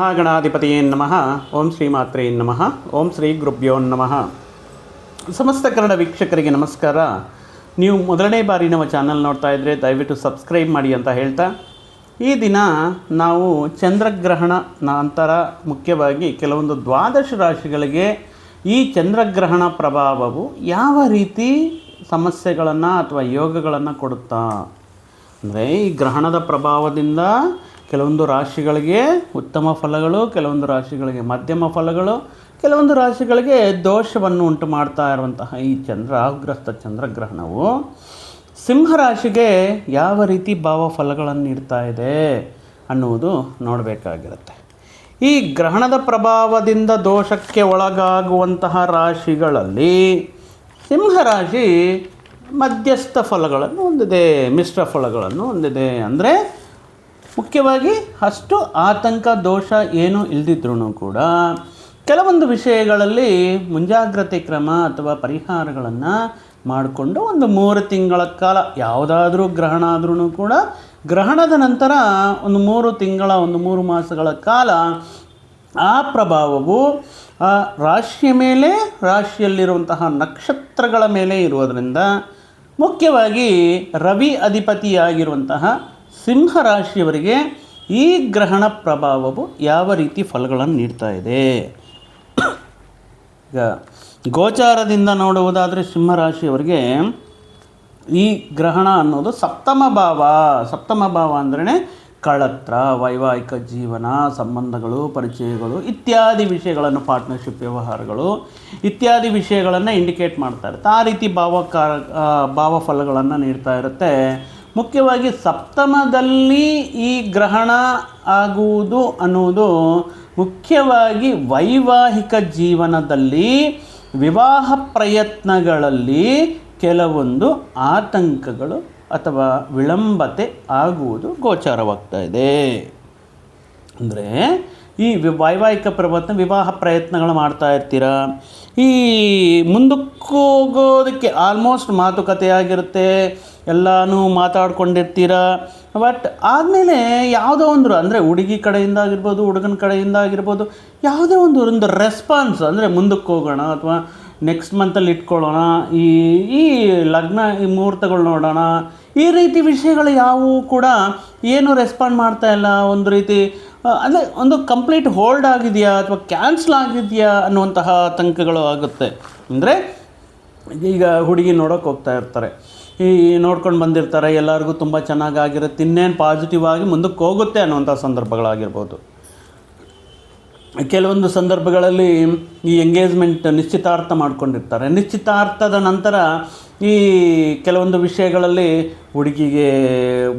ಮಹಾಗಣಾಧಿಪತಿಯೇ ನಮಃ. ಓಂ ಶ್ರೀ ಮಾತ್ರೇ ನಮಃ. ಓಂ ಶ್ರೀ ಗುರುಭ್ಯೋ ನಮಃ. ಸಮಸ್ತ ಕನ್ನಡ ವೀಕ್ಷಕರಿಗೆ ನಮಸ್ಕಾರ. ನೀವು ಮೊದಲನೇ ಬಾರಿ ನಮ್ಮ ಚಾನಲ್ ನೋಡ್ತಾ ಇದ್ದರೆ ದಯವಿಟ್ಟು ಸಬ್ಸ್ಕ್ರೈಬ್ ಮಾಡಿ ಅಂತ ಹೇಳ್ತಾ. ಈ ದಿನ ನಾವು ಚಂದ್ರಗ್ರಹಣ ನಂತರ ಮುಖ್ಯವಾಗಿ ಕೆಲವೊಂದು ದ್ವಾದಶ ರಾಶಿಗಳಿಗೆ ಈ ಚಂದ್ರಗ್ರಹಣ ಪ್ರಭಾವವು ಯಾವ ರೀತಿ ಸಮಸ್ಯೆಗಳನ್ನು ಅಥವಾ ಯೋಗಗಳನ್ನು ಕೊಡುತ್ತಾ? ಅಂದರೆ ಈ ಗ್ರಹಣದ ಪ್ರಭಾವದಿಂದ ಕೆಲವೊಂದು ರಾಶಿಗಳಿಗೆ ಉತ್ತಮ ಫಲಗಳು, ಕೆಲವೊಂದು ರಾಶಿಗಳಿಗೆ ಮಧ್ಯಮ ಫಲಗಳು, ಕೆಲವೊಂದು ರಾಶಿಗಳಿಗೆ ದೋಷವನ್ನು ಉಂಟು ಮಾಡ್ತಾ ಇರುವಂತಹ ಈ ಚಂದ್ರ ಗ್ರಸ್ತ ಚಂದ್ರಗ್ರಹಣವು ಸಿಂಹರಾಶಿಗೆ ಯಾವ ರೀತಿ ಭಾವ ಫಲಗಳನ್ನು ನೀಡ್ತಾ ಇದೆ ಅನ್ನುವುದು ನೋಡಬೇಕಾಗಿರುತ್ತೆ. ಈ ಗ್ರಹಣದ ಪ್ರಭಾವದಿಂದ ದೋಷಕ್ಕೆ ಒಳಗಾಗುವಂತಹ ರಾಶಿಗಳಲ್ಲಿ ಸಿಂಹರಾಶಿ ಮಧ್ಯಸ್ಥ ಫಲಗಳನ್ನು ಹೊಂದಿದೆ, ಮಿಶ್ರ ಫಲಗಳನ್ನು ಹೊಂದಿದೆ. ಅಂದರೆ ಮುಖ್ಯವಾಗಿ ಅಷ್ಟು ಆತಂಕ, ದೋಷ ಏನೂ ಇಲ್ದಿದ್ರೂ ಕೂಡ ಕೆಲವೊಂದು ವಿಷಯಗಳಲ್ಲಿ ಮುಂಜಾಗ್ರತೆ ಕ್ರಮ ಅಥವಾ ಪರಿಹಾರಗಳನ್ನು ಮಾಡಿಕೊಂಡು ಒಂದು ಮೂರು ತಿಂಗಳ ಕಾಲ ಯಾವುದಾದ್ರೂ ಗ್ರಹಣ ಆದ್ರೂ ಕೂಡ ಗ್ರಹಣದ ನಂತರ ಒಂದು ಮೂರು ತಿಂಗಳ, ಒಂದು ಮೂರು ಮಾಸಗಳ ಕಾಲ ಆ ಪ್ರಭಾವವು ಆ ರಾಶಿಯ ಮೇಲೆ, ರಾಶಿಯಲ್ಲಿರುವಂತಹ ನಕ್ಷತ್ರಗಳ ಮೇಲೆ ಇರುವುದರಿಂದ ಮುಖ್ಯವಾಗಿ ರವಿ ಅಧಿಪತಿಯಾಗಿರುವಂತಹ ಸಿಂಹ ರಾಶಿಯವರಿಗೆ ಈ ಗ್ರಹಣ ಪ್ರಭಾವವು ಯಾವ ರೀತಿ ಫಲಗಳನ್ನು ನೀಡ್ತಾ ಇದೆ? ಈಗ ಗೋಚಾರದಿಂದ ನೋಡುವುದಾದರೆ ಸಿಂಹರಾಶಿಯವರಿಗೆ ಈ ಗ್ರಹಣ ಅನ್ನೋದು ಸಪ್ತಮ ಭಾವ. ಸಪ್ತಮ ಭಾವ ಅಂದ್ರೆ ಕಳತ್ರ ವೈವಾಹಿಕ ಜೀವನ, ಸಂಬಂಧಗಳು, ಪರಿಚಯಗಳು ಇತ್ಯಾದಿ ವಿಷಯಗಳನ್ನು ಪಾರ್ಟ್ನರ್ಶಿಪ್ ವ್ಯವಹಾರಗಳು ಇತ್ಯಾದಿ ವಿಷಯಗಳನ್ನು ಇಂಡಿಕೇಟ್ ಮಾಡ್ತಾ ಇರುತ್ತೆ. ಆ ರೀತಿ ಭಾವಕಾರ ಭಾವ ಭಾವಫಲಗಳನ್ನು ನೀಡ್ತಾ ಇರುತ್ತೆ. ಮುಖ್ಯವಾಗಿ ಸಪ್ತಮದಲ್ಲಿ ಈ ಗ್ರಹಣ ಆಗುವುದು ಅನ್ನುವುದು ಮುಖ್ಯವಾಗಿ ವೈವಾಹಿಕ ಜೀವನದಲ್ಲಿ ವಿವಾಹ ಪ್ರಯತ್ನಗಳಲ್ಲಿ ಕೆಲವೊಂದು ಆತಂಕಗಳು ಅಥವಾ ವಿಳಂಬತೆ ಆಗುವುದು ಗೋಚಾರವಾಗ್ತಾ ಇದೆ. ಅಂದರೆ ಈ ವೈವಾಹಿಕ ಪ್ರವರ್ತನೆ ವಿವಾಹ ಪ್ರಯತ್ನಗಳು ಮಾಡ್ತಾ ಇರ್ತೀರಾ? ಈ ಮುಂದಕ್ಕೆ ಹೋಗೋದಕ್ಕೆ ಆಲ್ಮೋಸ್ಟ್ ಮಾತುಕತೆ ಆಗಿರುತ್ತೆ ಎಲ್ಲನೂ ಮಾತಾಡ್ಕೊಂಡಿರ್ತೀರ? ಬಟ್ ಆದಮೇಲೆ ಯಾವುದೋ ಒಂದು ಅಂದರೆ ಹುಡುಗಿ ಕಡೆಯಿಂದ ಆಗಿರ್ಬೋದು, ಹುಡುಗನ ಕಡೆಯಿಂದ ಆಗಿರ್ಬೋದು, ಯಾವುದೇ ಒಂದು ಒಂದು ರೆಸ್ಪಾನ್ಸ್ ಅಂದರೆ ಮುಂದಕ್ಕೆ ಹೋಗೋಣ ಅಥವಾ ನೆಕ್ಸ್ಟ್ ಮಂತಲ್ಲಿ ಇಟ್ಕೊಳ್ಳೋಣ. ಈ ಈ ಲಗ್ನ ಈ ಮುಹೂರ್ತಗಳು ನೋಡೋಣ. ಈ ರೀತಿ ವಿಷಯಗಳು ಯಾವುವು ಕೂಡ ಏನು ರೆಸ್ಪಾಂಡ್ ಮಾಡ್ತಾ ಇಲ್ಲ. ಒಂದು ರೀತಿ ಅಂದರೆ ಒಂದು ಕಂಪ್ಲೀಟ್ ಹೋಲ್ಡ್ ಆಗಿದೆಯಾ ಅಥವಾ ಕ್ಯಾನ್ಸಲ್ ಆಗಿದೆಯಾ ಅನ್ನುವಂತಹ ಆತಂಕಗಳು ಆಗುತ್ತೆ. ಅಂದರೆ ಈಗ ಹುಡುಗಿ ನೋಡೋಕೆ ಹೋಗ್ತಾ ಇರ್ತಾರೆ. ಈ ನೋಡ್ಕೊಂಡು ಬಂದಿರ್ತಾರೆ, ಎಲ್ಲರಿಗೂ ತುಂಬ ಚೆನ್ನಾಗಾಗಿರುತ್ತೆ, ಇನ್ನೇನು ಪಾಸಿಟಿವ್ ಆಗಿ ಮುಂದಕ್ಕೆ ಹೋಗುತ್ತೆ ಅನ್ನುವಂಥ ಸಂದರ್ಭಗಳಾಗಿರ್ಬೋದು. ಕೆಲವೊಂದು ಸಂದರ್ಭಗಳಲ್ಲಿ ಈ ಎಂಗೇಜ್ಮೆಂಟ್ ನಿಶ್ಚಿತಾರ್ಥ ಮಾಡ್ಕೊಂಡಿರ್ತಾರೆ. ನಿಶ್ಚಿತಾರ್ಥದ ನಂತರ ಈ ಕೆಲವೊಂದು ವಿಷಯಗಳಲ್ಲಿ ಹುಡುಗಿಗೆ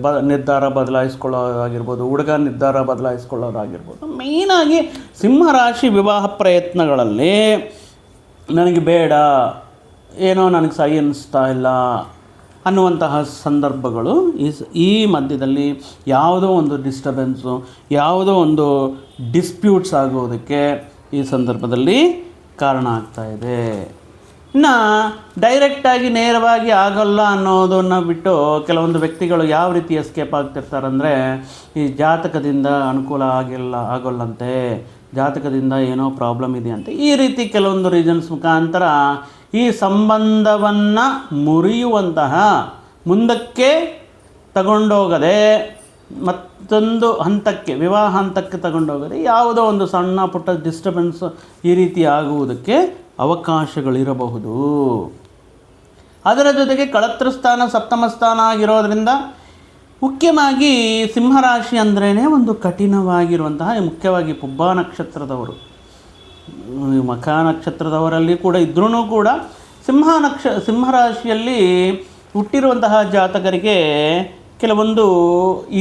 ಬ ನಿರ್ಧಾರ ಬದಲಾಯಿಸ್ಕೊಳ್ಳೋದಾಗಿರ್ಬೋದು, ಹುಡುಗ ನಿರ್ಧಾರ ಬದಲಾಯಿಸ್ಕೊಳ್ಳೋದಾಗಿರ್ಬೋದು, ಮೇಯ್ನಾಗಿ ಸಿಂಹರಾಶಿ ವಿವಾಹ ಪ್ರಯತ್ನಗಳಲ್ಲಿ ನನಗೆ ಬೇಡ, ಏನೋ ನನಗೆ ಸಹಿ ಅನ್ನಿಸ್ತಾ ಇಲ್ಲ ಅನ್ನುವಂತಹ ಸಂದರ್ಭಗಳು ಈ ಸ- ಈ ಮಧ್ಯದಲ್ಲಿ ಯಾವುದೋ ಒಂದು ಡಿಸ್ಟರ್ಬೆನ್ಸು ಯಾವುದೋ ಒಂದು ಡಿಸ್ಪ್ಯೂಟ್ಸ್ ಆಗೋದಕ್ಕೆ ಈ ಸಂದರ್ಭದಲ್ಲಿ ಕಾರಣ ಆಗ್ತಾ ಇದೆ. ಇನ್ನು ಡೈರೆಕ್ಟಾಗಿ ನೇರವಾಗಿ ಆಗಲ್ಲ ಅನ್ನೋದನ್ನು ಬಿಟ್ಟು ಕೆಲವೊಂದು ವ್ಯಕ್ತಿಗಳು ಯಾವ ರೀತಿ ಎಸ್ಕೇಪ್ ಆಗ್ತಿರ್ತಾರಂದರೆ ಈ ಜಾತಕದಿಂದ ಅನುಕೂಲ ಆಗಿಲ್ಲ, ಆಗೋಲ್ಲಂತೆ, ಜಾತಕದಿಂದ ಏನೋ ಪ್ರಾಬ್ಲಮ್ ಇದೆ ಅಂತ ಈ ರೀತಿ ಕೆಲವೊಂದು ರೀಸನ್ಸ್ ಮುಖಾಂತರ ಈ ಸಂಬಂಧವನ್ನು ಮುರಿಯುವಂತಹ ಮುಂದಕ್ಕೆ ತಗೊಂಡೋಗದೆ ಮತ್ತೊಂದು ಹಂತಕ್ಕೆ, ವಿವಾಹ ಹಂತಕ್ಕೆ ತಗೊಂಡೋಗದೆ ಯಾವುದೋ ಒಂದು ಸಣ್ಣ ಪುಟ್ಟ ಡಿಸ್ಟರ್ಬೆನ್ಸ್ ಈ ರೀತಿ ಆಗುವುದಕ್ಕೆ ಅವಕಾಶಗಳಿರಬಹುದು. ಅದರ ಜೊತೆಗೆ ಕಳತ್ರ ಸ್ಥಾನ, ಸಪ್ತಮ ಸ್ಥಾನ ಆಗಿರೋದ್ರಿಂದ ಮುಖ್ಯವಾಗಿ ಸಿಂಹರಾಶಿ ಅಂದ್ರೇ ಒಂದು ಕಠಿಣವಾಗಿರುವಂತಹ ಮುಖ್ಯವಾಗಿ ಪುಬ್ಬ ನಕ್ಷತ್ರದವರು. ಮಖ ನಕ್ಷತ್ರದವರಲ್ಲಿ ಕೂಡ ಇದ್ರೂ ಕೂಡ ಸಿಂಹ ನಕ್ಷ, ಸಿಂಹರಾಶಿಯಲ್ಲಿ ಹುಟ್ಟಿರುವಂತಹ ಜಾತಕರಿಗೆ ಕೆಲವೊಂದು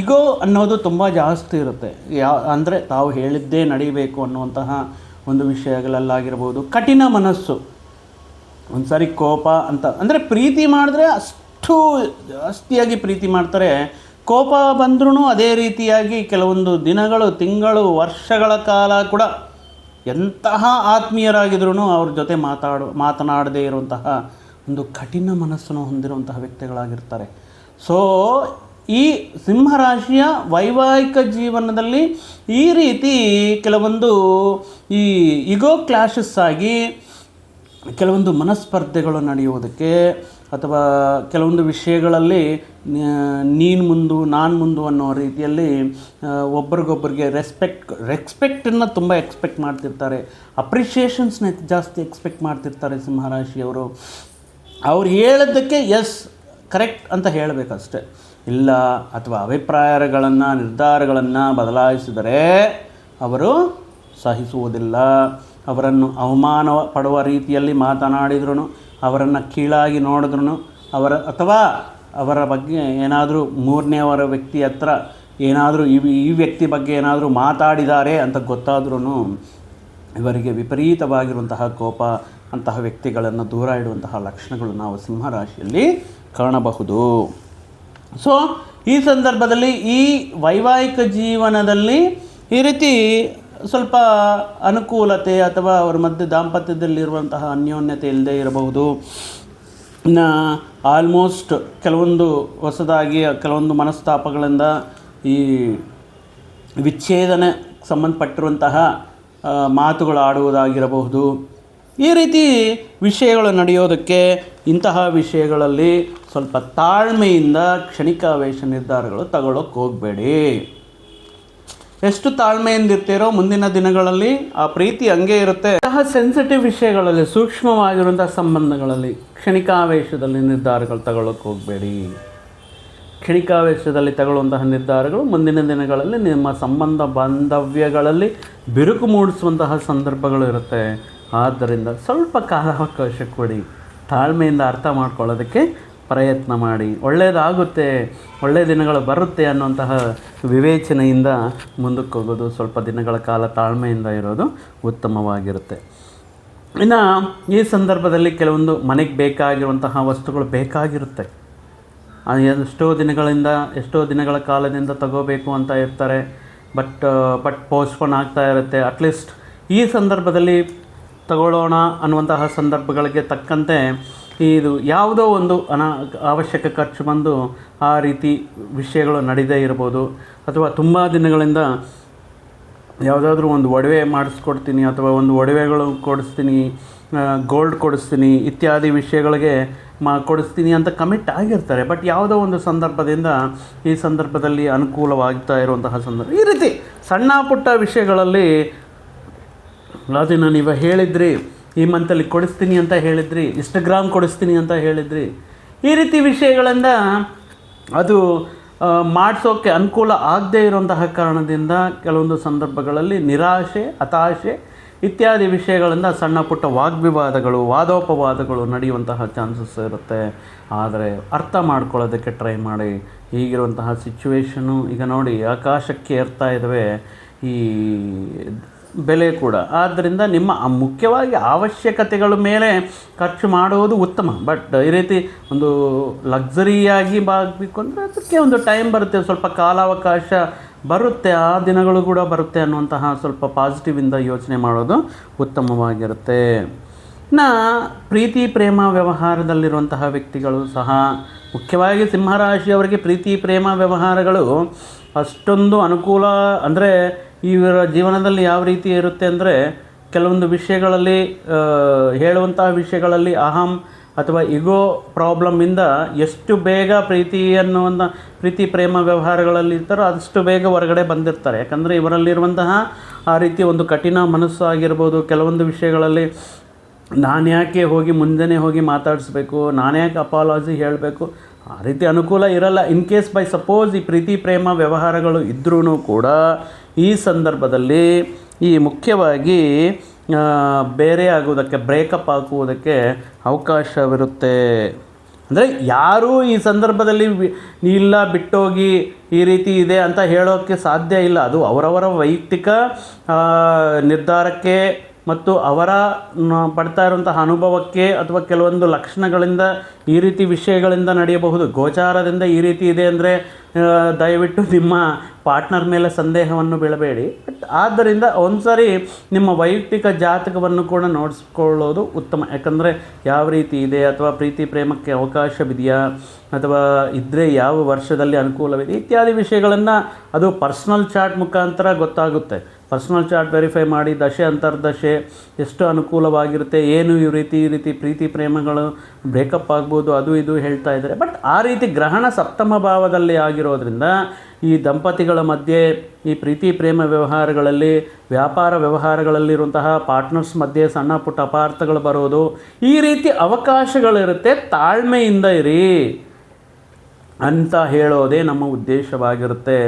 ಇಗೋ ಅನ್ನೋದು ತುಂಬ ಜಾಸ್ತಿ ಇರುತ್ತೆ. ಯಾ, ಅಂದರೆ ತಾವು ಹೇಳಿದ್ದೇ ನಡೀಬೇಕು ಅನ್ನುವಂತಹ ಒಂದು ವಿಷಯಗಳಲ್ಲಾಗಿರ್ಬೋದು. ಕಠಿಣ ಮನಸ್ಸು. ಒಂದು ಸಾರಿ ಕೋಪ ಅಂತ, ಅಂದರೆ ಪ್ರೀತಿ ಮಾಡಿದ್ರೆ ಅಷ್ಟು ಜಾಸ್ತಿಯಾಗಿ ಪ್ರೀತಿ ಮಾಡ್ತಾರೆ. ಕೋಪ ಬಂದ್ರೂ ಅದೇ ರೀತಿಯಾಗಿ ಕೆಲವೊಂದು ದಿನಗಳು, ತಿಂಗಳು, ವರ್ಷಗಳ ಕಾಲ ಕೂಡ ಎಂತಹ ಆತ್ಮೀಯರಾಗಿದ್ರೂ ಅವ್ರ ಜೊತೆ ಮಾತಾಡು, ಮಾತನಾಡದೇ ಇರುವಂತಹ ಒಂದು ಕಠಿಣ ಮನಸ್ಸನ್ನು ಹೊಂದಿರುವಂತಹ ವ್ಯಕ್ತಿಗಳಾಗಿರ್ತಾರೆ. ಸೊ ಈ ಸಿಂಹರಾಶಿಯ ವೈವಾಹಿಕ ಜೀವನದಲ್ಲಿ ಈ ರೀತಿ ಕೆಲವೊಂದು ಈ ಇಗೋ ಕ್ಲಾಶಸ್ ಆಗಿ ಕೆಲವೊಂದು ಮನಸ್ಪರ್ಧೆಗಳು ನಡೆಯುವುದಕ್ಕೆ ಅಥವಾ ಕೆಲವೊಂದು ವಿಷಯಗಳಲ್ಲಿ ನೀನು ಮುಂದು, ನಾನು ಮುಂದು ಅನ್ನೋ ರೀತಿಯಲ್ಲಿ ಒಬ್ರಿಗೊಬ್ಬರಿಗೆ ರೆಸ್ಪೆಕ್ಟ್ ರೆಸ್ಪೆಕ್ಟನ್ನು ತುಂಬ ಎಕ್ಸ್ಪೆಕ್ಟ್ ಮಾಡ್ತಿರ್ತಾರೆ. ಅಪ್ರಿಷಿಯೇಷನ್ಸ್ನ ಜಾಸ್ತಿ ಎಕ್ಸ್ಪೆಕ್ಟ್ ಮಾಡ್ತಿರ್ತಾರೆ ಸಿಂಹರಾಶಿಯವರು. ಅವ್ರು ಹೇಳೋದಕ್ಕೆ ಎಸ್ ಕರೆಕ್ಟ್ ಅಂತ ಹೇಳಬೇಕಷ್ಟೆ. ಇಲ್ಲ ಅಥವಾ ಅಭಿಪ್ರಾಯಗಳನ್ನು, ನಿರ್ಧಾರಗಳನ್ನು ಬದಲಾಯಿಸಿದರೆ ಅವರು ಸಹಿಸುವುದಿಲ್ಲ. ಅವರನ್ನು ಅವಮಾನ ಪಡುವ ರೀತಿಯಲ್ಲಿ ಮಾತನಾಡಿದ್ರು ಅವರನ್ನು ಕೀಳಾಗಿ ನೋಡಿದ್ರು ಅವರ ಅಥವಾ ಅವರ ಬಗ್ಗೆ ಏನಾದರೂ ಮೂರನೇವರ ವ್ಯಕ್ತಿ ಹತ್ರ ಏನಾದರೂ ಈ ಈ ವ್ಯಕ್ತಿ ಬಗ್ಗೆ ಏನಾದರೂ ಮಾತಾಡಿದ್ದಾರೆ ಅಂತ ಗೊತ್ತಾದ್ರೂ ಇವರಿಗೆ ವಿಪರೀತವಾಗಿರುವಂತಹ ಕೋಪ, ಅಂತಹ ವ್ಯಕ್ತಿಗಳನ್ನು ದೂರ ಇಡುವಂತಹ ಲಕ್ಷಣಗಳು ನಾವು ಸಿಂಹರಾಶಿಯಲ್ಲಿ ಕಾಣಬಹುದು. ಸೊ ಈ ಸಂದರ್ಭದಲ್ಲಿ ಈ ವೈವಾಹಿಕ ಜೀವನದಲ್ಲಿ ಈ ರೀತಿ ಸ್ವಲ್ಪ ಅನುಕೂಲತೆ ಅಥವಾ ಅವರ ಮಧ್ಯೆ ದಾಂಪತ್ಯದಲ್ಲಿರುವಂತಹ ಅನ್ಯೋನ್ಯತೆ ಇಲ್ಲದೆ ಇರಬಹುದು. ಆಲ್ಮೋಸ್ಟ್ ಕೆಲವೊಂದು ಹೊಸದಾಗಿ, ಕೆಲವೊಂದು ಮನಸ್ತಾಪಗಳಿಂದ ಈ ವಿಚ್ಛೇದನ ಸಂಬಂಧಪಟ್ಟಿರುವಂತಹ ಮಾತುಗಳು ಆಡುವುದಾಗಿರಬಹುದು. ಈ ರೀತಿ ವಿಷಯಗಳು ನಡೆಯೋದಕ್ಕೆ ಇಂತಹ ವಿಷಯಗಳಲ್ಲಿ ಸ್ವಲ್ಪ ತಾಳ್ಮೆಯಿಂದ ಕ್ಷಣಿಕಾವೇಶ ನಿರ್ಧಾರಗಳು ತಗೊಳ್ಳೋಕೆ ಹೋಗಬೇಡಿ. ಎಷ್ಟು ತಾಳ್ಮೆಯಿಂದ ಇರ್ತೀರೋ ಮುಂದಿನ ದಿನಗಳಲ್ಲಿ ಆ ಪ್ರೀತಿ ಹಂಗೆ ಇರುತ್ತೆ. ಅಂತಹ ಸೆನ್ಸಿಟಿವ್ ವಿಷಯಗಳಲ್ಲಿ ಸೂಕ್ಷ್ಮವಾಗಿರುವಂಥ ಸಂಬಂಧಗಳಲ್ಲಿ ಕ್ಷಣಿಕಾವೇಶದಲ್ಲಿ ನಿರ್ಧಾರಗಳು ತಗೊಳ್ಳೋಕೆ ಹೋಗಬೇಡಿ. ಕ್ಷಣಿಕಾವೇಶದಲ್ಲಿ ತಗೊಳ್ಳುವಂತಹ ನಿರ್ಧಾರಗಳು ಮುಂದಿನ ದಿನಗಳಲ್ಲಿ ನಿಮ್ಮ ಸಂಬಂಧ ಬಾಂಧವ್ಯಗಳಲ್ಲಿ ಬಿರುಕು ಮೂಡಿಸುವಂತಹ ಸಂದರ್ಭಗಳು ಇರುತ್ತೆ. ಆದ್ದರಿಂದ ಸ್ವಲ್ಪ ಕಾಲಾವಕಾಶ ಕೊಡಿ. ತಾಳ್ಮೆಯಿಂದ ಅರ್ಥ ಮಾಡ್ಕೊಳ್ಳೋದಕ್ಕೆ ಪ್ರಯತ್ನ ಮಾಡಿ. ಒಳ್ಳೆಯದಾಗುತ್ತೆ ಒಳ್ಳೆಯ ದಿನಗಳು ಬರುತ್ತೆ ಅನ್ನುವಂತಹ ವಿವೇಚನೆಯಿಂದ ಮುಂದಕ್ಕೆ ಹೋಗೋದು, ಸ್ವಲ್ಪ ದಿನಗಳ ಕಾಲ ತಾಳ್ಮೆಯಿಂದ ಇರೋದು ಉತ್ತಮವಾಗಿರುತ್ತೆ. ಇನ್ನು ಈ ಸಂದರ್ಭದಲ್ಲಿ ಕೆಲವೊಂದು ಮನೆಗೆ ಬೇಕಾಗಿರುವಂತಹ ವಸ್ತುಗಳು ಬೇಕಾಗಿರುತ್ತೆ. ಎಷ್ಟೋ ದಿನಗಳಿಂದ, ಎಷ್ಟೋ ದಿನಗಳ ಕಾಲದಿಂದ ತಗೋಬೇಕು ಅಂತ ಇರ್ತಾರೆ, ಬಟ್ ಬಟ್ ಪೋಸ್ಟ್ಪೋನ್ ಆಗ್ತಾ ಇರುತ್ತೆ. ಅಟ್ಲೀಸ್ಟ್ ಈ ಸಂದರ್ಭದಲ್ಲಿ ತಗೊಳ್ಳೋಣ ಅನ್ನುವಂತಹ ಸಂದರ್ಭಗಳಿಗೆ ತಕ್ಕಂತೆ ಇದು ಯಾವುದೋ ಒಂದು ಅನಾ ಅವಶ್ಯಕ ಖರ್ಚು ಬಂದು ಆ ರೀತಿ ವಿಷಯಗಳು ನಡೀದೇ ಇರ್ಬೋದು. ಅಥವಾ ತುಂಬ ದಿನಗಳಿಂದ ಯಾವುದಾದ್ರೂ ಒಂದು ಒಡವೆ ಮಾಡಿಸ್ಕೊಡ್ತೀನಿ ಅಥವಾ ಒಂದು ಒಡವೆಗಳು ಕೊಡಿಸ್ತೀನಿ ಗೋಲ್ಡ್ ಕೊಡಿಸ್ತೀನಿ ಇತ್ಯಾದಿ ವಿಷಯಗಳಿಗೆ ಮಾ ಕೊಡಿಸ್ತೀನಿ ಅಂತ ಕಮಿಟ್ ಆಗಿರ್ತಾರೆ. ಬಟ್ ಯಾವುದೋ ಒಂದು ಸಂದರ್ಭದಿಂದ ಈ ಸಂದರ್ಭದಲ್ಲಿ ಅನುಕೂಲವಾಗ್ತಾ ಇರುವಂತಹ ಸಂದರ್ಭ ಈ ರೀತಿ ಸಣ್ಣ ಪುಟ್ಟ ವಿಷಯಗಳಲ್ಲಿ ಅದನ್ನು ಇವಾಗ ಹೇಳಿದ್ರಿ, ಈ ಮಂತಲ್ಲಿ ಕೊಡಿಸ್ತೀನಿ ಅಂತ ಹೇಳಿದ್ರಿ, ಇಷ್ಟು ಗ್ರಾಮ್ ಕೊಡಿಸ್ತೀನಿ ಅಂತ ಹೇಳಿದ್ರಿ. ಈ ರೀತಿ ವಿಷಯಗಳಿಂದ ಅದು ಮಾಡಿಸೋಕ್ಕೆ ಅನುಕೂಲ ಆಗದೇ ಇರುವಂತಹ ಕಾರಣದಿಂದ ಕೆಲವೊಂದು ಸಂದರ್ಭಗಳಲ್ಲಿ ನಿರಾಶೆ, ಹತಾಶೆ ಇತ್ಯಾದಿ ವಿಷಯಗಳಿಂದ ಸಣ್ಣ ಪುಟ್ಟ ವಾಗ್ವಿವಾದಗಳು, ವಾದೋಪವಾದಗಳು ನಡೆಯುವಂತಹ ಚಾನ್ಸಸ್ ಇರುತ್ತೆ. ಆದರೆ ಅರ್ಥ ಮಾಡ್ಕೊಳ್ಳೋದಕ್ಕೆ ಟ್ರೈ ಮಾಡಿ. ಈಗಿರುವಂತಹ ಸಿಚುವೇಶನು ಈಗ ನೋಡಿ, ಆಕಾಶಕ್ಕೆ ಏರ್ತಾ ಇದ್ದಾವೆ ಈ ಬೆಲೆ ಕೂಡ. ಆದ್ದರಿಂದ ನಿಮ್ಮ ಮುಖ್ಯವಾಗಿ ಅವಶ್ಯಕತೆಗಳ ಮೇಲೆ ಖರ್ಚು ಮಾಡುವುದು ಉತ್ತಮ. ಬಟ್ ಈ ರೀತಿ ಒಂದು ಲಕ್ಸರಿಯಾಗಿ ಬಾಗಬೇಕು ಅಂದರೆ ಅದಕ್ಕೆ ಒಂದು ಟೈಮ್ ಬರುತ್ತೆ, ಸ್ವಲ್ಪ ಕಾಲಾವಕಾಶ ಬರುತ್ತೆ, ಆ ದಿನಗಳು ಕೂಡ ಬರುತ್ತೆ ಅನ್ನುವಂತಹ ಸ್ವಲ್ಪ ಪಾಸಿಟಿವಿಂದ ಯೋಚನೆ ಮಾಡೋದು ಉತ್ತಮವಾಗಿರುತ್ತೆ. ನಾ ಪ್ರೀತಿ, ಪ್ರೇಮ ವ್ಯವಹಾರದಲ್ಲಿರುವಂತಹ ವ್ಯಕ್ತಿಗಳು ಸಹ, ಮುಖ್ಯವಾಗಿ ಸಿಂಹರಾಶಿಯವರಿಗೆ ಪ್ರೀತಿ, ಪ್ರೇಮ ವ್ಯವಹಾರಗಳು ಅಷ್ಟೊಂದು ಅನುಕೂಲ ಅಂದರೆ ಇವರ ಜೀವನದಲ್ಲಿ ಯಾವ ರೀತಿ ಇರುತ್ತೆ ಅಂದರೆ ಕೆಲವೊಂದು ವಿಷಯಗಳಲ್ಲಿ ಹೇಳುವಂತಹ ವಿಷಯಗಳಲ್ಲಿ ಅಹಂ ಅಥವಾ ಇಗೋ ಪ್ರಾಬ್ಲಮ್ಮಿಂದ ಎಷ್ಟು ಬೇಗ ಪ್ರೀತಿಯನ್ನು ಒಂದು ಪ್ರೀತಿ ಪ್ರೇಮ ವ್ಯವಹಾರಗಳಲ್ಲಿ ಇರ್ತಾರೋ ಅಷ್ಟು ಬೇಗ ಹೊರಗಡೆ ಬಂದಿರ್ತಾರೆ. ಯಾಕಂದರೆ ಇವರಲ್ಲಿರುವಂತಹ ಆ ರೀತಿ ಒಂದು ಕಠಿಣ ಮನಸ್ಸು ಆಗಿರ್ಬೋದು ಕೆಲವೊಂದು ವಿಷಯಗಳಲ್ಲಿ ನಾನು ಯಾಕೆ ಹೋಗಿ ಮುಂದೆನೇ ಹೋಗಿ ಮಾತಾಡಿಸ್ಬೇಕು, ನಾನು ಯಾಕೆ ಅಪಾಲಜಿ ಹೇಳಬೇಕು, ಆ ರೀತಿ ಅನುಕೂಲ ಇರಲ್ಲ. ಇನ್ ಕೇಸ್ ಬೈ ಸಪೋಸ್ ಈ ಪ್ರೀತಿ ಪ್ರೇಮ ವ್ಯವಹಾರಗಳು ಇದ್ರೂ ಕೂಡ ಈ ಸಂದರ್ಭದಲ್ಲಿ ಈ ಮುಖ್ಯವಾಗಿ ಬೇರೆ ಆಗುವುದಕ್ಕೆ ಬ್ರೇಕಪ್ ಆಗುವುದಕ್ಕೆ ಅವಕಾಶವಿರುತ್ತೆ. ಅಂದರೆ ಯಾರೂ ಈ ಸಂದರ್ಭದಲ್ಲಿ ಇಲ್ಲ, ಬಿಟ್ಟೋಗಿ ಈ ರೀತಿ ಇದೆ ಅಂತ ಹೇಳೋಕ್ಕೆ ಸಾಧ್ಯ ಇಲ್ಲ. ಅದು ಅವರವರ ವೈಯಕ್ತಿಕ ನಿರ್ಧಾರಕ್ಕೆ ಮತ್ತು ಅವರ ಪಡ್ತಾ ಇರುವಂತಹ ಅನುಭವಕ್ಕೆ ಅಥವಾ ಕೆಲವೊಂದು ಲಕ್ಷಣಗಳಿಂದ ಈ ರೀತಿ ವಿಷಯಗಳಿಂದ ನಡೆಯಬಹುದು. ಗೋಚಾರದಿಂದ ಈ ರೀತಿ ಇದೆ ಅಂದರೆ ದಯವಿಟ್ಟು ನಿಮ್ಮ ಪಾರ್ಟ್ನರ್ ಮೇಲೆ ಸಂದೇಹವನ್ನು ಬೀಳಬೇಡಿ. ಬಟ್ ಆದ್ದರಿಂದ ಒಂದ್ಸರಿ ನಿಮ್ಮ ವೈಯಕ್ತಿಕ ಜಾತಕವನ್ನು ಕೂಡ ನೋಡಿಸ್ಕೊಳ್ಳೋದು ಉತ್ತಮ. ಯಾಕಂದರೆ ಯಾವ ರೀತಿ ಇದೆ ಅಥವಾ ಪ್ರೀತಿ, ಪ್ರೇಮಕ್ಕೆ ಅವಕಾಶವಿದೆಯಾ ಅಥವಾ ಇದ್ದರೆ ಯಾವ ವರ್ಷದಲ್ಲಿ ಅನುಕೂಲವಿದೆ, ಇತ್ಯಾದಿ ವಿಷಯಗಳನ್ನು ಅದು ಪರ್ಸ್ನಲ್ ಚಾರ್ಟ್ ಮುಖಾಂತರ ಗೊತ್ತಾಗುತ್ತೆ. ಪರ್ಸ್ನಲ್ ಚಾರ್ಟ್ ವೆರಿಫೈ ಮಾಡಿ, ದಶೆ ಅಂತರ್ದಶೆ ಎಷ್ಟು ಅನುಕೂಲವಾಗಿರುತ್ತೆ, ಏನು ಈ ರೀತಿ ಈ ರೀತಿ ಪ್ರೀತಿ ಪ್ರೇಮಗಳು ಬ್ರೇಕಪ್ ಆಗ್ಬೋದು, ಅದು ಇದು ಹೇಳ್ತಾ ಇದ್ದಾರೆ. ಬಟ್ ಆ ರೀತಿ ಗ್ರಹಣ ಸಪ್ತಮ ಭಾವದಲ್ಲಿ ಆಗಿರೋದ್ರಿಂದ ಈ ದಂಪತಿಗಳ ಮಧ್ಯೆ ಈ ಪ್ರೀತಿ ಪ್ರೇಮ ವ್ಯವಹಾರಗಳಲ್ಲಿ, ವ್ಯಾಪಾರ ವ್ಯವಹಾರಗಳಲ್ಲಿರುವಂತಹ ಪಾರ್ಟ್ನರ್ಸ್ ಮಧ್ಯೆ ಸಣ್ಣ ಪುಟ್ಟ ಅಪಾರ್ಥಗಳು ಬರೋದು, ಈ ರೀತಿ ಅವಕಾಶಗಳಿರುತ್ತೆ, ತಾಳ್ಮೆಯಿಂದ ಇರಿ. ಅಂತ ಹೇಳೋದೇ ನಮ್ಮ ಉದ್ದೇಶವಾಗಿರುತ್ತೆ.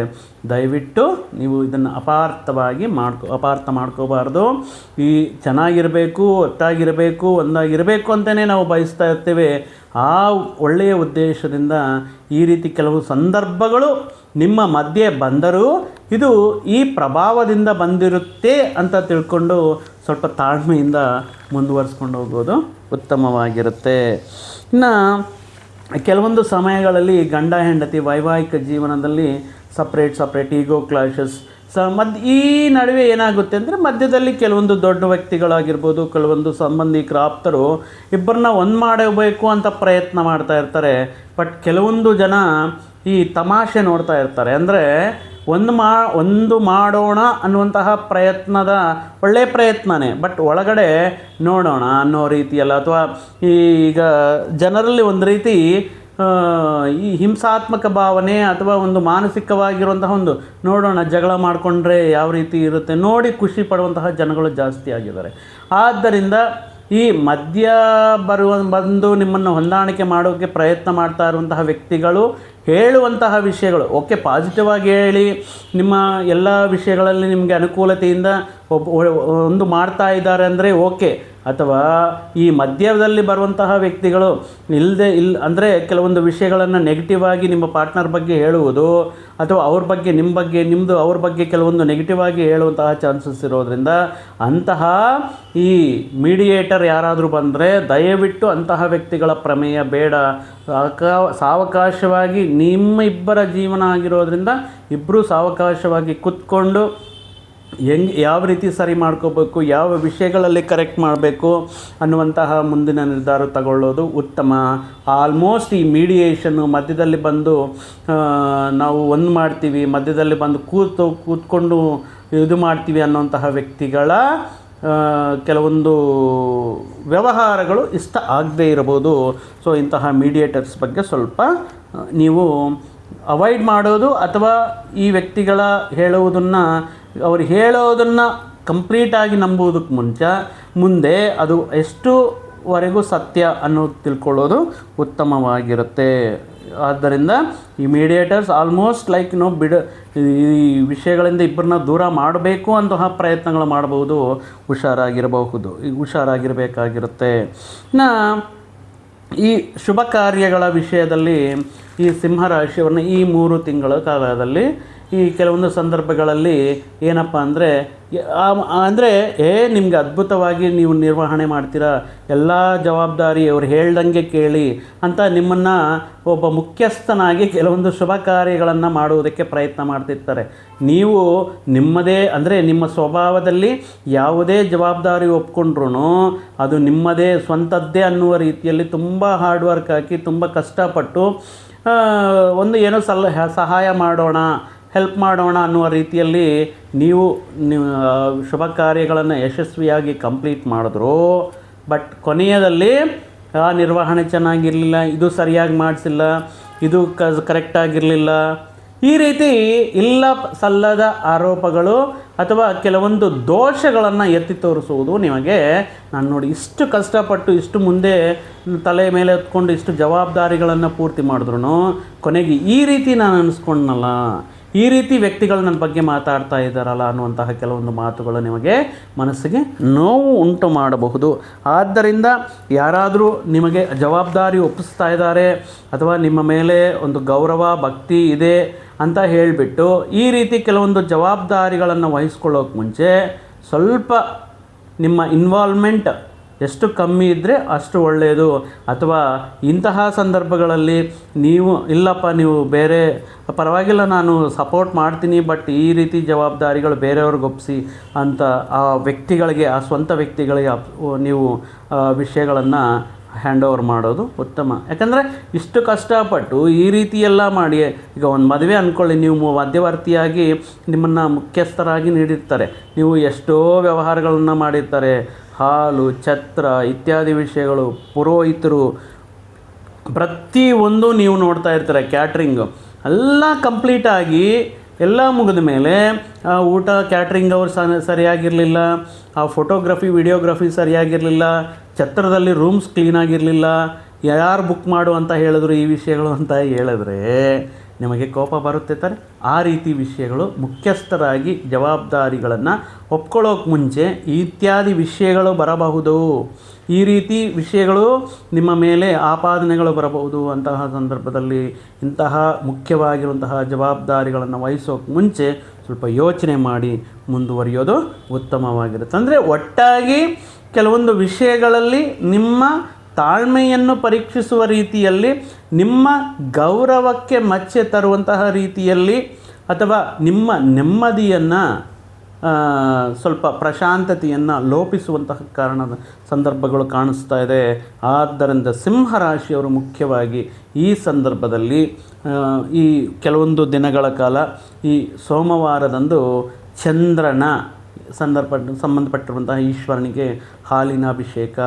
ದಯವಿಟ್ಟು ನೀವು ಇದನ್ನು ಅಪಾರ್ಥವಾಗಿ ಮಾಡ್ಕೊ, ಅಪಾರ್ಥ ಮಾಡ್ಕೋಬಾರ್ದು. ಈ ಚೆನ್ನಾಗಿರಬೇಕು, ಒಟ್ಟಾಗಿರಬೇಕು, ಒಂದಾಗಿರಬೇಕು ಅಂತಲೇ ನಾವು ಬಯಸ್ತಾ ಇರ್ತೇವೆ. ಆ ಒಳ್ಳೆಯ ಉದ್ದೇಶದಿಂದ ಈ ರೀತಿ ಕೆಲವು ಸಂದರ್ಭಗಳು ನಿಮ್ಮ ಮಧ್ಯೆ ಬಂದರೂ ಇದು ಈ ಪ್ರಭಾವದಿಂದ ಬಂದಿರುತ್ತೆ ಅಂತ ತಿಳ್ಕೊಂಡು ಸ್ವಲ್ಪ ತಾಳ್ಮೆಯಿಂದ ಮುಂದುವರಿಸ್ಕೊಂಡು ಹೋಗೋದು ಉತ್ತಮವಾಗಿರುತ್ತೆ. ಇನ್ನು ಕೆಲವೊಂದು ಸಮಯಗಳಲ್ಲಿ ಗಂಡ ಹೆಂಡತಿ ವೈವಾಹಿಕ ಜೀವನದಲ್ಲಿ ಸಪ್ರೇಟ್ ಸಪ್ರೇಟ್ ಈಗೋ ಕ್ಲಾಶಸ್ ಸ ಮದ್, ಈ ನಡುವೆ ಏನಾಗುತ್ತೆ ಅಂದರೆ ಮಧ್ಯದಲ್ಲಿ ಕೆಲವೊಂದು ದೊಡ್ಡ ವ್ಯಕ್ತಿಗಳಾಗಿರ್ಬೋದು, ಕೆಲವೊಂದು ಸಂಬಂಧಿಕರ ಆಪ್ತರು ಇಬ್ಬರನ್ನ ಒಂದು ಮಾಡಬೇಕು ಅಂತ ಪ್ರಯತ್ನ ಮಾಡ್ತಾ ಇರ್ತಾರೆ. ಬಟ್ ಕೆಲವೊಂದು ಜನ ಈ ತಮಾಷೆ ನೋಡ್ತಾ ಇರ್ತಾರೆ. ಅಂದರೆ ಒಂದು ಮಾ, ಒಂದು ಮಾಡೋಣ ಅನ್ನುವಂತಹ ಪ್ರಯತ್ನದ ಒಳ್ಳೆಯ ಪ್ರಯತ್ನನೇ. ಬಟ್ ಒಳಗಡೆ ನೋಡೋಣ ಅನ್ನೋ ರೀತಿಯಲ್ಲ, ಅಥವಾ ಈಗ ಜನರಲ್ಲಿ ಒಂದು ರೀತಿ ಈ ಹಿಂಸಾತ್ಮಕ ಭಾವನೆ ಅಥವಾ ಒಂದು ಮಾನಸಿಕವಾಗಿರುವಂತಹ ಒಂದು ನೋಡೋಣ, ಜಗಳ ಮಾಡಿಕೊಂಡ್ರೆ ಯಾವ ರೀತಿ ಇರುತ್ತೆ ನೋಡಿ ಖುಷಿ ಪಡುವಂತಹ ಜನಗಳು ಜಾಸ್ತಿ ಆಗಿದ್ದಾರೆ. ಆದ್ದರಿಂದ ಈ ಮದ್ಯ ಬರುವ, ಬಂದು ನಿಮ್ಮನ್ನು ಹೊಂದಾಣಿಕೆ ಮಾಡೋಕ್ಕೆ ಪ್ರಯತ್ನ ಮಾಡ್ತಾ ಇರುವಂತಹ ವ್ಯಕ್ತಿಗಳು ಹೇಳುವಂತಹ ವಿಷಯಗಳು. ಓಕೆ ಪಾಸಿಟಿವ್ ಆಗಿ ಹೇಳಿ, ನಿಮ್ಮ ಎಲ್ಲ ವಿಷಯಗಳಲ್ಲಿ ನಿಮಗೆ ಅನುಕೂಲತೆಯಿಂದ ಒಬ್ಬ ಒಂದು ಮಾಡ್ತಾ ಇದ್ದಾರೆ ಅಂದರೆ ಓಕೆ. ಅಥವಾ ಈ ಮಧ್ಯದಲ್ಲಿ ಬರುವಂತಹ ವ್ಯಕ್ತಿಗಳು ಇಲ್ಲದೆ ಇಲ್ಲ ಅಂದರೆ ಕೆಲವೊಂದು ವಿಷಯಗಳನ್ನು ನೆಗೆಟಿವ್ ಆಗಿ ನಿಮ್ಮ ಪಾರ್ಟ್ನರ್ ಬಗ್ಗೆ ಹೇಳುವುದು, ಅಥವಾ ಅವ್ರ ಬಗ್ಗೆ ನಿಮ್ಮ ಬಗ್ಗೆ ನಿಮ್ಮದು ಅವ್ರ ಬಗ್ಗೆ ಕೆಲವೊಂದು ನೆಗೆಟಿವ್ ಆಗಿ ಹೇಳುವಂತಹ ಚಾನ್ಸಸ್ ಇರೋದರಿಂದ ಅಂತಹ ಈ ಮೀಡಿಯೇಟರ್ ಯಾರಾದರೂ ಬಂದರೆ ದಯವಿಟ್ಟು ಅಂತಹ ವ್ಯಕ್ತಿಗಳ ಪ್ರಮೇಯ ಬೇಡ. ಸಾಕ ಸಾವಕಾಶವಾಗಿ ನಿಮ್ಮ ಇಬ್ಬರ ಜೀವನ ಆಗಿರೋದ್ರಿಂದ ಇಬ್ಬರೂ ಸಾವಕಾಶವಾಗಿ ಕೂತ್ಕೊಂಡು ಹೆಂಗೆ ಯಾವ ರೀತಿ ಸರಿ ಮಾಡ್ಕೋಬೇಕು, ಯಾವ ವಿಷಯಗಳಲ್ಲಿ ಕರೆಕ್ಟ್ ಮಾಡಬೇಕು ಅನ್ನುವಂತಹ ಮುಂದಿನ ನಿರ್ಧಾರ ತಗೊಳ್ಳೋದು ಉತ್ತಮ. ಆಲ್ಮೋಸ್ಟ್ ಈ ಮೀಡಿಯೇಷನ್ನು ಮಧ್ಯದಲ್ಲಿ ಬಂದು ನಾವು ಒಂದು ಮಾಡ್ತೀವಿ, ಮಧ್ಯದಲ್ಲಿ ಬಂದು ಕೂತು ಕೂತ್ಕೊಂಡು ಇದು ಮಾಡ್ತೀವಿ ಅನ್ನುವಂತಹ ವ್ಯಕ್ತಿಗಳ ಕೆಲವೊಂದು ವ್ಯವಹಾರಗಳು ಇಷ್ಟ ಆಗದೇ ಇರಬಹುದು. ಸೊ ಇಂತಹ ಮೀಡಿಯೇಟರ್ಸ್ ಬಗ್ಗೆ ಸ್ವಲ್ಪ ನೀವು ಅವಾಯ್ಡ್ ಮಾಡೋದು ಅಥವಾ ಈ ವ್ಯಕ್ತಿಗಳ ಹೇಳುವುದನ್ನು, ಅವರು ಹೇಳೋದನ್ನು ಕಂಪ್ಲೀಟಾಗಿ ನಂಬುವುದಕ್ಕೆ ಮುಂಚೆ, ಮುಂದೆ ಅದು ಎಷ್ಟುವರೆಗೂ ಸತ್ಯ ಅನ್ನೋದು ತಿಳ್ಕೊಳ್ಳೋದು ಉತ್ತಮವಾಗಿರುತ್ತೆ. ಆದ್ದರಿಂದ ಈ ಮೀಡಿಯೇಟರ್ಸ್ ಆಲ್ಮೋಸ್ಟ್ ಲೈಕ್ ನೋ ಬಿಡ ಈ ವಿಷಯಗಳಿಂದ ಇಬ್ಬರನ್ನ ದೂರ ಮಾಡಬೇಕು ಅಂತಹ ಪ್ರಯತ್ನಗಳು ಮಾಡಬಹುದು, ಹುಷಾರಾಗಿರಬಹುದು ಹುಷಾರಾಗಿರಬೇಕಾಗಿರುತ್ತೆ. ಇನ್ನು ಈ ಶುಭ ಕಾರ್ಯಗಳ ವಿಷಯದಲ್ಲಿ ಈ ಸಿಂಹರಾಶಿಯವನ್ನು ಈ ಮೂರು ತಿಂಗಳ ಕಾಲದಲ್ಲಿ ಈ ಕೆಲವೊಂದು ಸಂದರ್ಭಗಳಲ್ಲಿ ಏನಪ್ಪ ಅಂದರೆ ಅಂದರೆ, ಏ, ನಿಮ್ಗೆ ಅದ್ಭುತವಾಗಿ ನೀವು ನಿರ್ವಹಣೆ ಮಾಡ್ತೀರಾ, ಎಲ್ಲ ಜವಾಬ್ದಾರಿ ಅವ್ರು ಹೇಳ್ದಂಗೆ ಕೇಳಿ ಅಂತ ನಿಮ್ಮನ್ನು ಒಬ್ಬ ಮುಖ್ಯಸ್ಥನಾಗಿ ಕೆಲವೊಂದು ಶುಭ ಕಾರ್ಯಗಳನ್ನು ಮಾಡುವುದಕ್ಕೆ ಪ್ರಯತ್ನ ಮಾಡ್ತಿರ್ತಾರೆ. ನೀವು ನಿಮ್ಮದೇ, ಅಂದರೆ ನಿಮ್ಮ ಸ್ವಭಾವದಲ್ಲಿ ಯಾವುದೇ ಜವಾಬ್ದಾರಿ ಒಪ್ಕೊಂಡ್ರೂ ಅದು ನಿಮ್ಮದೇ, ಸ್ವಂತದ್ದೇ ಅನ್ನುವ ರೀತಿಯಲ್ಲಿ ತುಂಬ ಹಾರ್ಡ್ ವರ್ಕ್ ಹಾಕಿ ತುಂಬ ಕಷ್ಟಪಟ್ಟು ಒಂದು ಏನೋ ಸಲ, ಸಹಾಯ ಮಾಡೋಣ ಹೆಲ್ಪ್ ಮಾಡೋಣ ಅನ್ನುವ ರೀತಿಯಲ್ಲಿ ನೀವು ಶುಭ ಕಾರ್ಯಗಳನ್ನು ಯಶಸ್ವಿಯಾಗಿ ಕಂಪ್ಲೀಟ್ ಮಾಡಿದ್ರು ಬಟ್ ಕೊನೆಯದಲ್ಲಿ, ಆ, ನಿರ್ವಹಣೆ ಚೆನ್ನಾಗಿರಲಿಲ್ಲ, ಇದು ಸರಿಯಾಗಿ ಮಾಡಿಸಿಲ್ಲ, ಇದು ಕ ಕರೆಕ್ಟಾಗಿರಲಿಲ್ಲ ಈ ರೀತಿ ಇಲ್ಲ ಸಲ್ಲದ ಆರೋಪಗಳು ಅಥವಾ ಕೆಲವೊಂದು ದೋಷಗಳನ್ನು ಎತ್ತಿ ತೋರಿಸುವುದು ನಿಮಗೆ, ನಾನು ನೋಡಿ ಇಷ್ಟು ಕಷ್ಟಪಟ್ಟು ಇಷ್ಟು ಮುಂದೆ ತಲೆ ಮೇಲೆ ಹೊತ್ಕೊಂಡು ಇಷ್ಟು ಜವಾಬ್ದಾರಿಗಳನ್ನು ಪೂರ್ತಿ ಮಾಡಿದ್ರು ಕೊನೆಗೆ ಈ ರೀತಿ ನಾನು ಅನಿಸ್ಕೊಂಡ್ನಲ್ಲ ಈ ರೀತಿ ವ್ಯಕ್ತಿಗಳು ನನ್ನ ಬಗ್ಗೆ ಮಾತಾಡ್ತಾ ಇದ್ದಾರಲ್ಲ ಅನ್ನುವಂತಹ ಕೆಲವೊಂದು ಮಾತುಗಳು ನಿಮಗೆ ಮನಸ್ಸಿಗೆ ನೋವು ಉಂಟು ಮಾಡಬಹುದು. ಆದ್ದರಿಂದ ಯಾರಾದರೂ ನಿಮಗೆ ಜವಾಬ್ದಾರಿ ಒಪ್ಪಿಸ್ತಾ ಇದ್ದಾರೆ ಅಥವಾ ನಿಮ್ಮ ಮೇಲೆ ಒಂದು ಗೌರವ, ಭಕ್ತಿ ಇದೆ ಅಂತ ಹೇಳಿಬಿಟ್ಟು ಈ ರೀತಿ ಕೆಲವೊಂದು ಜವಾಬ್ದಾರಿಗಳನ್ನು ವಹಿಸ್ಕೊಳ್ಳೋಕೆ ಮುಂಚೆ ಸ್ವಲ್ಪ ನಿಮ್ಮ ಇನ್ವಾಲ್ವ್ಮೆಂಟ್ ಎಷ್ಟು ಕಮ್ಮಿ ಇದ್ದರೆ ಅಷ್ಟು ಒಳ್ಳೆಯದು. ಅಥವಾ ಇಂತಹ ಸಂದರ್ಭಗಳಲ್ಲಿ ನೀವು, ಇಲ್ಲಪ್ಪ, ನೀವು ಬೇರೆ, ಪರವಾಗಿಲ್ಲ, ನಾನು ಸಪೋರ್ಟ್ ಮಾಡ್ತೀನಿ ಬಟ್ ಈ ರೀತಿ ಜವಾಬ್ದಾರಿಗಳು ಬೇರೆಯವ್ರಿಗೆ ಒಪ್ಪಿಸಿ ಅಂತ ಆ ವ್ಯಕ್ತಿಗಳಿಗೆ, ಆ ಸ್ವಂತ ವ್ಯಕ್ತಿಗಳಿಗೆ ನೀವು ವಿಷಯಗಳನ್ನು ಹ್ಯಾಂಡ್ ಓವರ್ ಮಾಡೋದು ಉತ್ತಮ. ಯಾಕಂದರೆ ಇಷ್ಟು ಕಷ್ಟಪಟ್ಟು ಈ ರೀತಿ ಎಲ್ಲ ಮಾಡಿ, ಈಗ ಒಂದು ಮದುವೆ ಅಂದ್ಕೊಳ್ಳಿ ನೀವು ಮಧ್ಯವರ್ತಿಯಾಗಿ ನಿಮ್ಮನ್ನು ಮುಖ್ಯಸ್ಥರಾಗಿ ನೀಡಿರ್ತಾರೆ. ನೀವು ಎಷ್ಟೋ ವ್ಯವಹಾರಗಳನ್ನು ಮಾಡಿರ್ತಾರೆ. ಹಾಲು, ಛತ್ರ ಇತ್ಯಾದಿ ವಿಷಯಗಳು, ಪುರೋಹಿತರು, ಪ್ರತಿಯೊಂದು ನೀವು ನೋಡ್ತಾ ಇರ್ತಾರೆ ಕ್ಯಾಟ್ರಿಂಗು ಎಲ್ಲ ಕಂಪ್ಲೀಟಾಗಿ ಎಲ್ಲ ಮುಗಿದ ಮೇಲೆ, ಆ, ಊಟ ಕ್ಯಾಟ್ರಿಂಗ್ ಅವ್ರು ಸರಿಯಾಗಿರಲಿಲ್ಲ, ಆ ಫೋಟೋಗ್ರಫಿ ವಿಡಿಯೋಗ್ರಫಿ ಸರಿಯಾಗಿರಲಿಲ್ಲ, ಛತ್ರದಲ್ಲಿ ರೂಮ್ಸ್ ಕ್ಲೀನಾಗಿರಲಿಲ್ಲ ಯಾರು ಬುಕ್ ಮಾಡು ಅಂತ ಹೇಳಿದ್ರು ಈ ವಿಷಯಗಳು ಅಂತ ಹೇಳಿದ್ರೆ ನಿಮಗೆ ಕೋಪ ಬರುತ್ತೆ ತಾನೆ ಆ ರೀತಿ ವಿಷಯಗಳು ಮುಖ್ಯಸ್ಥರಾಗಿ ಜವಾಬ್ದಾರಿಗಳನ್ನು ಒಪ್ಕೊಳ್ಳೋಕೆ ಮುಂಚೆ ಇತ್ಯಾದಿ ವಿಷಯಗಳು ಬರಬಹುದು. ಈ ರೀತಿ ವಿಷಯಗಳು ನಿಮ್ಮ ಮೇಲೆ ಆಪಾದನೆಗಳು ಬರಬಹುದು ಅಂತಹ ಸಂದರ್ಭದಲ್ಲಿ ಇಂತಹ ಮುಖ್ಯವಾಗಿರುವಂತಹ ಜವಾಬ್ದಾರಿಗಳನ್ನು ವಹಿಸೋಕೆ ಮುಂಚೆ ಸ್ವಲ್ಪ ಯೋಚನೆ ಮಾಡಿ ಮುಂದುವರಿಯೋದು ಉತ್ತಮವಾಗಿರುತ್ತೆ. ಅಂದರೆ ಒಟ್ಟಾಗಿ ಕೆಲವೊಂದು ವಿಷಯಗಳಲ್ಲಿ ನಿಮ್ಮ ತಾಳ್ಮೆಯನ್ನು ಪರೀಕ್ಷಿಸುವ ರೀತಿಯಲ್ಲಿ, ನಿಮ್ಮ ಗೌರವಕ್ಕೆ ಮಚ್ಚೆ ತರುವಂತಹ ರೀತಿಯಲ್ಲಿ ಅಥವಾ ನಿಮ್ಮ ನೆಮ್ಮದಿಯನ್ನು ಸ್ವಲ್ಪ ಪ್ರಶಾಂತತೆಯನ್ನು ಲೋಪಿಸುವಂತಹ ಕಾರಣದ ಸಂದರ್ಭಗಳು ಕಾಣಿಸ್ತಾ ಇದೆ. ಆದ್ದರಿಂದ ಸಿಂಹರಾಶಿಯವರು ಮುಖ್ಯವಾಗಿ ಈ ಸಂದರ್ಭದಲ್ಲಿ ಈ ಕೆಲವೊಂದು ದಿನಗಳ ಕಾಲ ಈ ಸೋಮವಾರದಂದು ಚಂದ್ರನ ಸಂದರ್ಭ ಸಂಬಂಧಪಟ್ಟಿರುವಂತಹ ಈಶ್ವರನಿಗೆ ಹಾಲಿನ ಅಭಿಷೇಕ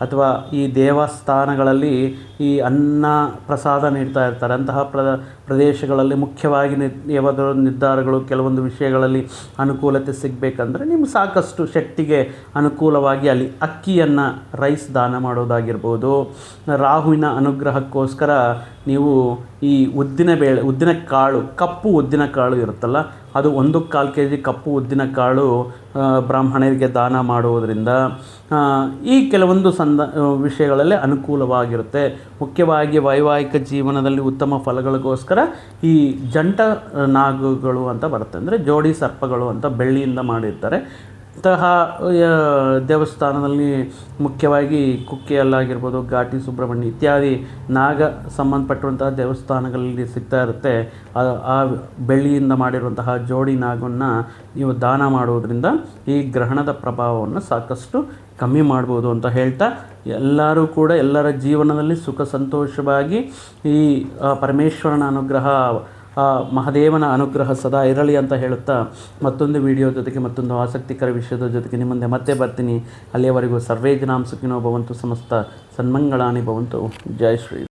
ಅಥವಾ ಈ ದೇವಸ್ಥಾನಗಳಲ್ಲಿ ಈ ಅನ್ನ ಪ್ರಸಾದ ನೀಡ್ತಾ ಇರ್ತಾರೆ. ಅಂತಹ ಪ್ರ, ಪ್ರದೇಶಗಳಲ್ಲಿ ಮುಖ್ಯವಾಗಿ ನಿ ನಿರ್ಧಾರಗಳು ಕೆಲವೊಂದು ವಿಷಯಗಳಲ್ಲಿ ಅನುಕೂಲತೆ ಸಿಗಬೇಕಂದ್ರೆ ನಿಮ್ಗೆ ಸಾಕಷ್ಟು ಶಕ್ತಿಗೆ ಅನುಕೂಲವಾಗಿ ಅಲ್ಲಿ ಅಕ್ಕಿಯನ್ನು ರೈಸ್ ದಾನ ಮಾಡೋದಾಗಿರ್ಬೋದು. ರಾಹುವಿನ ಅನುಗ್ರಹಕ್ಕೋಸ್ಕರ ನೀವು ಈ ಉದ್ದಿನ ಬೇಳೆ, ಉದ್ದಿನ ಕಾಳು, ಕಪ್ಪು ಉದ್ದಿನ ಕಾಳು ಇರುತ್ತಲ್ಲ ಅದು ಒಂದು ಕಾಲು ಕೆ ಜಿ ಕಪ್ಪು ಉದ್ದಿನ ಕಾಳು ಬ್ರಾಹ್ಮಣರಿಗೆ ದಾನ ಮಾಡುವುದರಿಂದ ಈ ಕೆಲವೊಂದು ಸಂದ ವಿಷಯಗಳಲ್ಲಿ ಅನುಕೂಲವಾಗಿರುತ್ತೆ. ಮುಖ್ಯವಾಗಿ ವೈವಾಹಿಕ ಜೀವನದಲ್ಲಿ ಉತ್ತಮ ಫಲಗಳಿಗೋಸ್ಕರ ಈ ಜಂಟ ನಾಗುಗಳು ಅಂತ ಬರುತ್ತೆ. ಅಂದರೆ ಜೋಡಿ ಸರ್ಪಗಳು ಅಂತ ಬೆಳ್ಳಿಯಿಂದ ಮಾಡಿರ್ತಾರೆ. ಇಂತಹ ದೇವಸ್ಥಾನದಲ್ಲಿ ಮುಖ್ಯವಾಗಿ ಕುಕ್ಕೆಯಲ್ಲಾಗಿರ್ಬೋದು, ಘಾಟಿ, ಸುಬ್ರಹ್ಮಣ್ಯ ಇತ್ಯಾದಿ ನಾಗ ಸಂಬಂಧಪಟ್ಟಿರುವಂತಹ ದೇವಸ್ಥಾನಗಳಲ್ಲಿ ಸಿಗ್ತಾ ಇರುತ್ತೆ. ಆ ಬೆಳ್ಳಿಯಿಂದ ಮಾಡಿರುವಂತಹ ಜೋಡಿ ನಾಗವನ್ನು ನೀವು ದಾನ ಮಾಡುವುದರಿಂದ ಈ ಗ್ರಹಣದ ಪ್ರಭಾವವನ್ನು ಸಾಕಷ್ಟು ಕಮ್ಮಿ ಮಾಡ್ಬೋದು ಅಂತ ಹೇಳ್ತಾ, ಎಲ್ಲರೂ ಕೂಡ ಎಲ್ಲರ ಜೀವನದಲ್ಲಿ ಸುಖ ಸಂತೋಷವಾಗಿ ಈ ಪರಮೇಶ್ವರನ ಅನುಗ್ರಹ ಮಹಾದೇವನ ಅನುಗ್ರಹ ಸದಾ ಇರಲಿ ಅಂತ ಹೇಳುತ್ತಾ ಮತ್ತೊಂದು ವಿಡಿಯೋ ಜೊತೆಗೆ ಮತ್ತೊಂದು ಆಸಕ್ತಿಕರ ವಿಷಯದ ಜೊತೆಗೆ ನಿಮ್ಮ ಮುಂದೆ ಮತ್ತೆ ಬರ್ತೀನಿ. ಅಲ್ಲಿಯವರೆಗೂ ಸರ್ವೇ ಜನಾಂಸುಕಿನೋ ಭವಂತು ಸಮಸ್ತ ಸನ್ಮಂಗಳಾನಿ ಭವಂತು. ಜೈ ಶ್ರೀ